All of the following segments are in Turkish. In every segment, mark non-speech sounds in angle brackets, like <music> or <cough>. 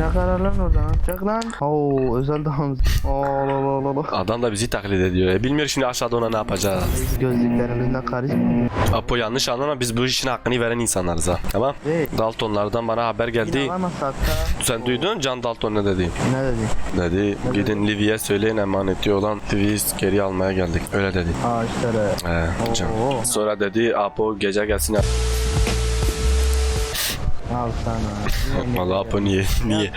Çakar lan oradan. Çak lan. Oo özel dans. Oo la la la la. Adam da bizi taklit ediyor. E, bilmiyor şimdi aşağıda ona ne yapacağız. Gözlüklerimizden karizma. Apo yanlış anlama biz bu işin hakkını veren insanlarız ha. Tamam. Hey. Daltonlardan bana haber geldi. İnanamasak da. Sen duydun Can Dalton ne dedi? Ne dedi? Dedi gidin Livy'ye söyleyin emaneti olan Livy'yi geri almaya geldik. Öyle dedi. Ağaçlara. He, Can. Sonra dedi Apo gece gelsin. Al sana. Valla Apo niye, niye,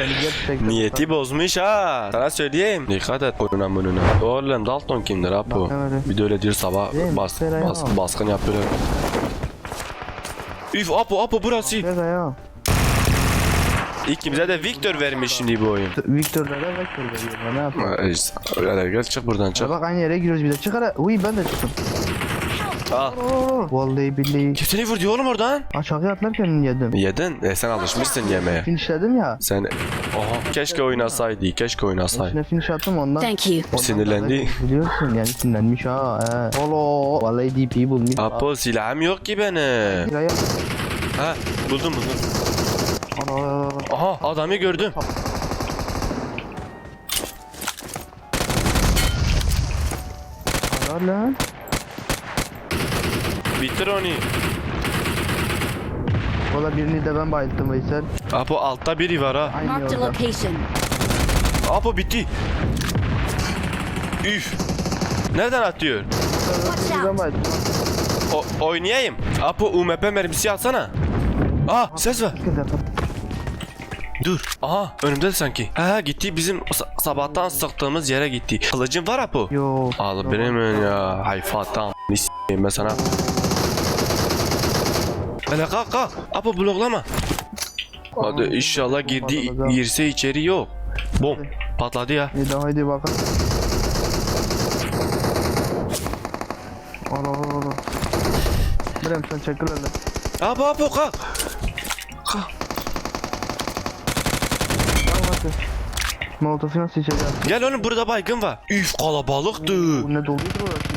niyeti bozmuş ha. Sana söyleyeyim. Dikkat et oyuna bununa. Oğlum Dalton kimdir? Bak, evet. Bir de öyle diyor sabah bas, bas, baskın yapıyor. Üf Apo Apo burası. İkimize de Victor vermiş şimdi bu oyun. Victor'lara Victor veriyor. Ne? Ha, işte, Öyle gel çık buradan çık. Bak aynı yere giriyoruz bir de. Çıkar. ha. Uy ben de çıktım. Al. Vallahi billahi. Seni vurdu oğlum oradan. Aşağıya atlarken yedim. Yedin. E sen alışmışsın yemeğe. Finishledim ya. Sen Oha keşke oynasaydı. Keşke oynasaydı. İçine finish attım ondan. Thank you. ondan Sinirlendi. Biliyorsun yani sinirlenmiş ha. He. Olo. Vallahi DP bulmuş. Apo silahım yok ki benim. Ha buldum buldum. Ana. Aha adamı gördüm. Ana lan. Bitir onu. Valla birini de ben bayılttım Veysel. Apo altta biri var ha. Aynı Marked a yolda. location. Apo bitti. Üf. Nereden atıyor? Watch Birini ben out. bayılttım. O oynayayım. Apo UMP mermisi atsana. Aa ses var. Kız yapar. Dur. Aha önümde sanki. Ha gitti bizim sa- sabahtan sıktığımız yere gitti. Kılıcın var Apo. Yo. Al benim ya. Hayfatan. Ne s**eyim ben sana. Hele kalk kalk. Apo bloklama. Hadi inşallah girdi girse içeri yok. Bom. Patladı ya. Bir daha haydi bakalım. Ana ana ana. Birem sen çekil hele. Apo Apo kalk. Al hadi. Molotof'u nasıl içeceğiz? Gel oğlum burada baygın var. Üf kalabalıktı. Bu ne doluydur orası.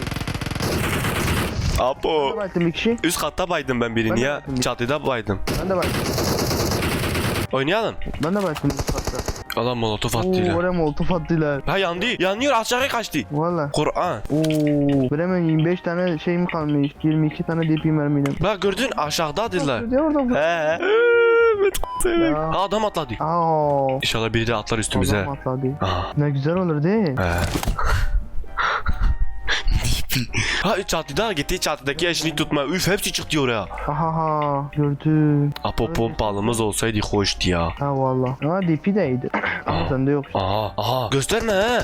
Apo. Bayılttım bir kişi. Üst katta baydım ben birini Ben de ya. bir- Çatıda baydım. Ben de bayılttım. Oynayalım. Ben de bayılttım bir katta. Adam molotof Oo attılar. oraya molotof attılar. Ha yandı. Yanıyor aşağıya kaçtı. Valla. Kur'an. Oo. Bremen 25 tane şeyim kalmış. 22 tane DP mermiyle. Bak gördün aşağıdadılar. Ne orada bu? He. Ya. Ha, adam atladı. Aa. İnşallah biri de atlar üstümüze. Adam atladı. Aha. Ne güzel olur değil? He. Ha çatıda gitti çatıdaki eşini tutma. Üf hepsi çıktı oraya. Aha ha. Gördüm. Apo pompalımız olsaydı hoştu ya. Ha valla. Ha DP de iyiydi. Ama <coughs> sende yok. Aha aha gösterme he.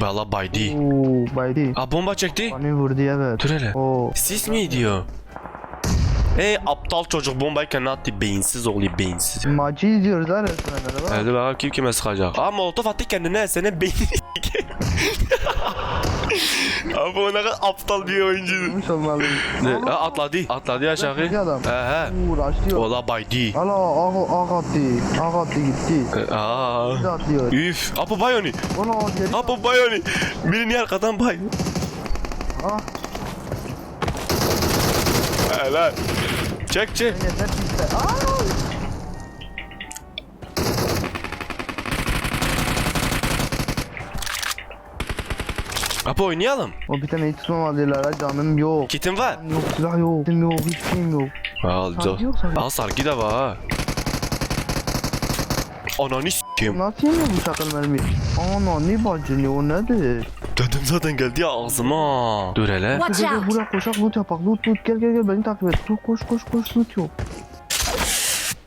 Valla baydı. Oo. Baydi. Ha bomba çekti. Bani vurdu evet. Dur hele. Oo. Sis mi diyor? Ey aptal çocuk bombayken ne attı beyinsiz oğlu beyinsiz. Maçı izliyoruz ha resmenlere bak. Hadi bakalım kim kime sıkacak. Aa molotof attı kendine senin beynini <laughs> <laughs> Abi o ne kadar aptal bir oyuncu. Olmuş olmalı. Ne? Ha, atladı. Atladı aşağı. Adam. He he. Ola baydı. Ala ah ah attı. Ah attı gitti. Aa. Bir de atlıyor. Üf. Apo bay onu. Ona geri. Apo bay onu. Birini arkadan bay. Ah. Helal. Çek çek. Yeter piste. Aa. Apo oynayalım. O bir tane hiç tutmamadılar ha canım yok. Kitin var. Yok silah yok. Kim yok hiç şeyim yok. Al Sargı yok, sargı. Al sargı da var ha. Ananı s**eyim. Nasıl yemiyor bu çakal mermi? Ana ne bacı ne o nedir? Dedim zaten geldi ya ağzıma. Dur hele. Watch out. buraya koşak loot yapak loot loot gel gel gel beni takip et. Koş koş koş koş loot yok.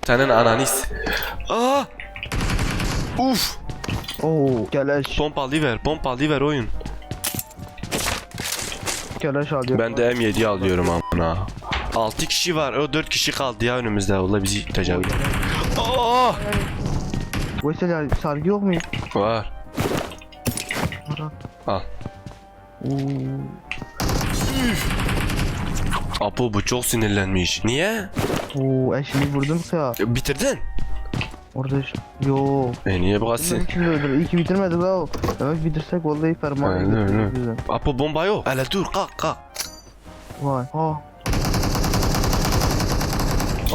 Senin ananis. Aa. Uf. Oo keleş Pompalı ver. Pompalı ver oyun. Keleş alıyor. Ben de M7 alıyorum amına. 6 kişi var. O 4 kişi kaldı ya önümüzde. Valla bizi tecavüz. Aa. Veysel ya sargı yok mu? Var. Ara. Al. Apo bu çok sinirlenmiş. Niye? Oo eşini vurdum ya. Ya, Bitirdin. Orada iş- Yo. E niye sin- ikimiz öldür. İyi ki bitirmedik ha. Demek bitirsek vallahi ferman. Öyle, öyle. Apo bomba yok. Hele dur kalk kalk. Vay. Ha.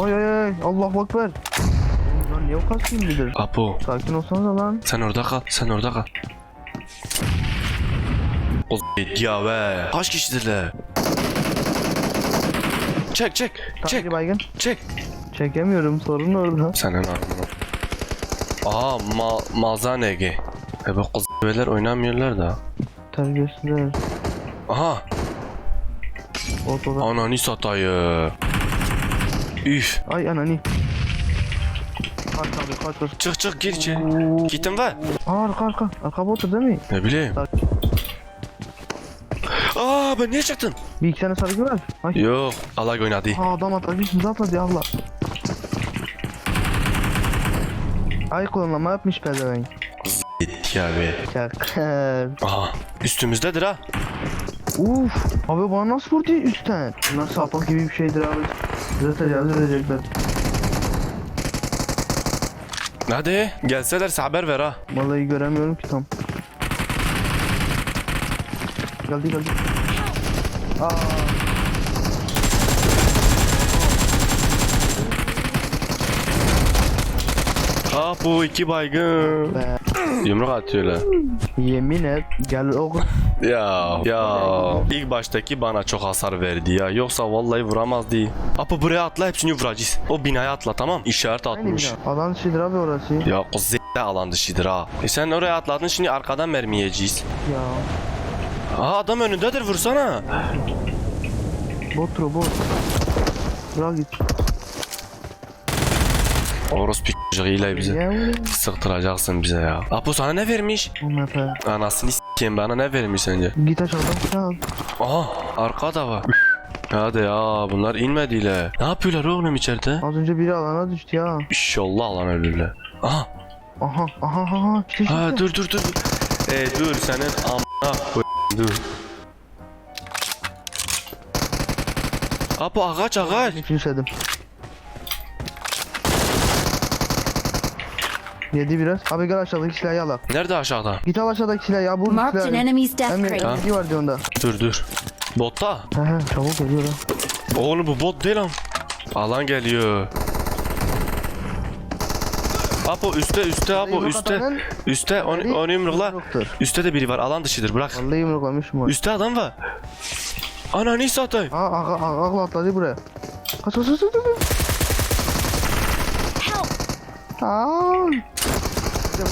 Ay ay ay. Allah ekber. Oğlum niye o kadar sinirlidir? Apo Sakin olsana lan. sen orada kal. Sen orada kal. O ya be. Kaç kişidirler? Çek çek Çek. baygın. çek. Çekemiyorum sorun orada. Senin ağzına. Aa ma mazanege. E bu kız oynamıyorlar da. Terbiyesizler. Aha Otoda. anani satayı. Üf. Ay anani. Kaç abi kaç kaç. Çık çık gir içeri. Gittin ver. Aa arka arka. Arka botu değil mi? Ne bileyim. Aa ben niye çıktım? Bir iki tane sargı ver. Ay. Yok. Allah oynadı. Aa adam atladı. Şimdi atladı Allah. Ay kullanma yapmış pezevenk. Gitti ya be. Çakır. Aha üstümüzdedir ha. Uf. Abi bana nasıl vurdu üstten? Nasıl sapak gibi bir şeydir abi. Bize tecavüz edecekler. Hadi gelselerse haber ver ha. Vallahi göremiyorum ki tam. Geldi geldi. Aa. Aa bu iki baygın. Be. Yumruk atıyorlar. Yemin et gel oğlum. Ya ya ilk baştaki bana çok hasar verdi ya. Yoksa vallahi vuramazdı. Apo buraya atla hepsini vuracağız. O binaya atla tamam. İşaret atmış. Alan şeydir abi orası. Ya o z***de alan dışıdır ha. E sen oraya atladın şimdi arkadan mermi yiyeceğiz. Ya. Aa adam önündedir vursana. Bot bot. Bırak git. Orospu ile bize. Sıktıracaksın bize ya. Apo sana ne vermiş? Mepe. Anasını s**eyim bana ne vermiş sence? Git aşağıdan çal. Aha arka da var. Hadi ya bunlar inmediler. Ne yapıyorlar oğlum içeride? Az önce biri alana düştü ya. İnşallah lan ölürler. Aha. Aha aha aha. İşte. Ha dur dur dur. E dur senin amına. Dur. Apo ağaç ağaç. Finişledim. Yedi biraz. Abi gel aşağıdaki silahı al. Nerede aşağıda? Git al aşağıdaki silahı ya. Vur Marked an silahı. enemy's death Emre crate. bilgi var diyor onda. Dur dur. Botta. He he çabuk geliyor lan. Oğlum bu bot değil lan. Alan geliyor. Apo üstte üstte Apo Yumruk üstte. atanın Üstte onu, eli onu yumrukla. yumruktur. Üstte de biri var alan dışıdır bırak. Vallahi yumruklamışım o. Üstte adam var. Ananı satayım. Aa ağa ağa atladı buraya. Kaç kaç kaç kaç. kaç. Help! Aa.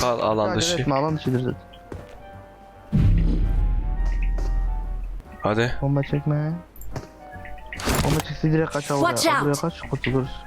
Al, alan dışı. etme alan dışıdır zaten. Hadi. Bomba çekme. Bomba çekse direkt kaç out. Buraya kaç kurtuluruz.